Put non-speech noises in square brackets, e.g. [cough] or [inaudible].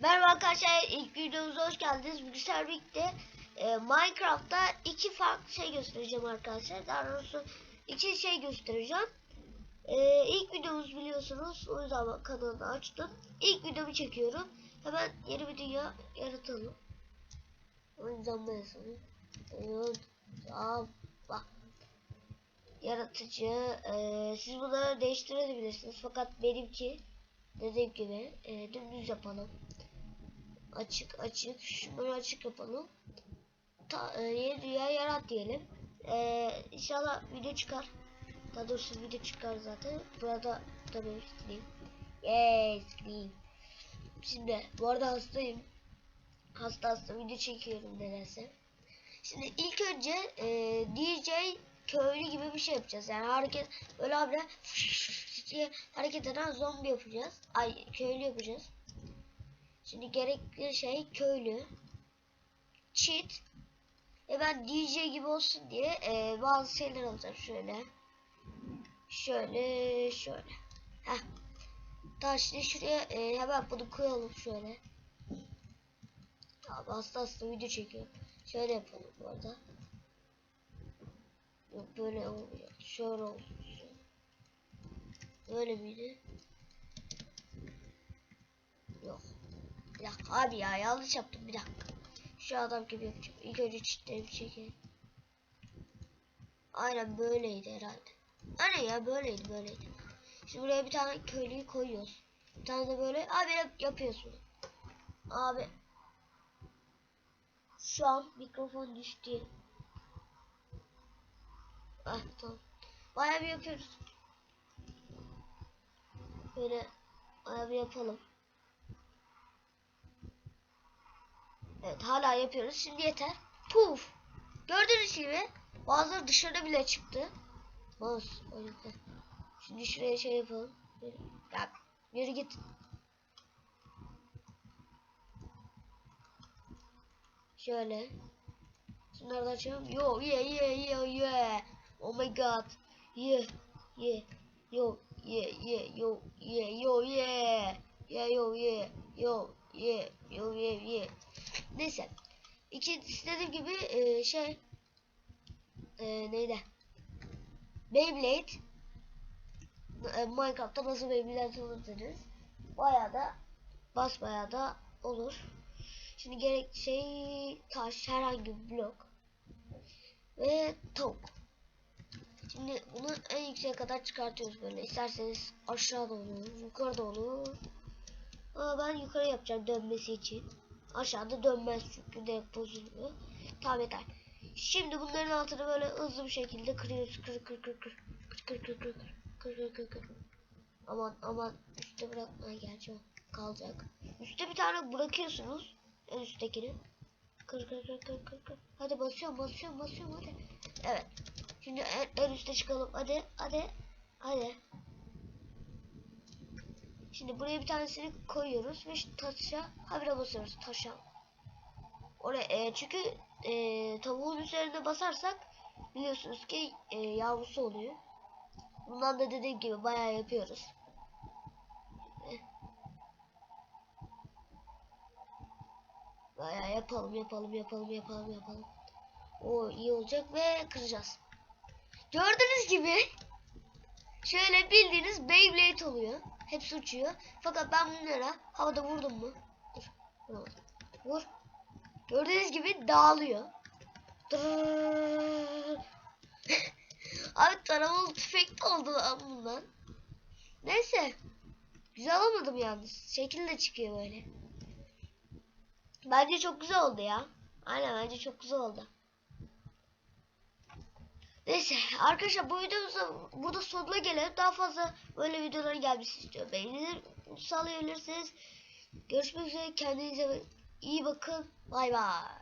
Merhaba arkadaşlar ilk videomuza hoş geldiniz. Bilgisayar birlikte e, Minecraft'ta iki farklı şey göstereceğim arkadaşlar. Daha doğrusu iki şey göstereceğim. E, ilk videomuz biliyorsunuz. O yüzden kanalını açtım. İlk videomu çekiyorum. Hemen yeni bir dünya yaratalım. O yüzden ben. Tamam. Bak. Yaratıcı. E, siz bunları değiştirebilirsiniz. Fakat benimki dediğim gibi e, dümdüz yapalım. Açık açık şunları açık yapalım. Ta, e, yeni dünya yarat diyelim. E, inşallah video çıkar. Daha doğrusu video çıkar zaten. Burada tabii screen yes screen şimdi bu arada hastayım. Hasta hasta video çekiyorum nedense. Şimdi ilk önce e, DJ köylü gibi bir şey yapacağız. Yani hareket böyle abi diye hareket eden zombi yapacağız ay köylü yapacağız Şimdi gerekli şey köylü, cheat ve ben DJ gibi olsun diye e, bazı şeyler alacağım şöyle. Şöyle şöyle. Heh. Şimdi şuraya e, hemen bunu koyalım şöyle. Tamam hasta hasta video çekiyor. Şöyle yapalım bu arada. Yok böyle olmuyor. Şöyle olsun. Böyle miydi? Yok. Bir dakika abi ya yanlış yaptım bir dakika. Şu adam gibi yapacağım. İlk önce çitlerimi çekeyim. Aynen böyleydi herhalde. Aynen ya böyleydi böyleydi. Şimdi buraya bir tane köylüyü koyuyoruz. Bir tane de böyle abi yap yapıyorsun. Abi. Şu an mikrofon düştü. Ah tamam. Bayağı bir yapıyoruz. Böyle bir yapalım. Evet hala yapıyoruz. Şimdi yeter. Puf. Gördüğünüz gibi bazıları dışarıda bile çıktı. Heh. Şimdi şuraya şey yapalım. Ya, yürü git. Şöyle. Şunları da açalım. Yo yeah yeah yeah yeah. Oh my god. Yeah yeah. Yo yeah yeah yo yeah yo yeah. Yeah yo yeah yo yeah yo yeah yeah. Neyse. İkincisi dediğim gibi e, şey e, neydi? Beyblade e, Minecraft'ta nasıl Beyblade olursunuz? Bayağı da bas bayağı da olur. Şimdi gerek şey taş herhangi bir blok ve tavuk. Şimdi bunu en yükseğe kadar çıkartıyoruz böyle. İsterseniz aşağıda olur, yukarıda olur. Ama ben yukarı yapacağım dönmesi için. Aşağıda dönmez çünkü direkt bozuluyor. Tamam yeter. Şimdi bunların altını böyle hızlı bir şekilde kırıyoruz. Kır kır kır kır. Kır kır kır kır. Kır kır kır kır. Aman aman üstte bırakma gerçi o kalacak. Üstte bir tane bırakıyorsunuz. En üsttekini. Kır kır kır kır kır kır. Hadi basıyorum basıyorum basıyorum hadi. Evet. Şimdi en, en üste çıkalım. Hadi hadi. Hadi. Şimdi buraya bir tanesini koyuyoruz ve şu taşa habire basıyoruz taşa. Oraya e, çünkü e, tavuğun üzerine basarsak biliyorsunuz ki e, yavrusu oluyor. Bundan da dediğim gibi bayağı yapıyoruz. Bayağı yapalım yapalım yapalım yapalım yapalım. O iyi olacak ve kıracağız. Gördüğünüz gibi şöyle bildiğiniz Beyblade oluyor. Hepsi uçuyor. Fakat ben bunlara havada vurdum mu? Dur. Vuramadım. Vur. Gördüğünüz gibi dağılıyor. [laughs] Abi taramalı tüfek de oldu lan bundan. Neyse. Güzel olmadı mı yalnız? Şekil de çıkıyor böyle. Bence çok güzel oldu ya. Aynen bence çok güzel oldu. Neyse arkadaşlar bu videomuzda burada sonuna gelelim. Daha fazla böyle videoların gelmesi istiyorum. Beğenir sağlayabilirsiniz. Görüşmek üzere. Kendinize iyi bakın. Bay bay.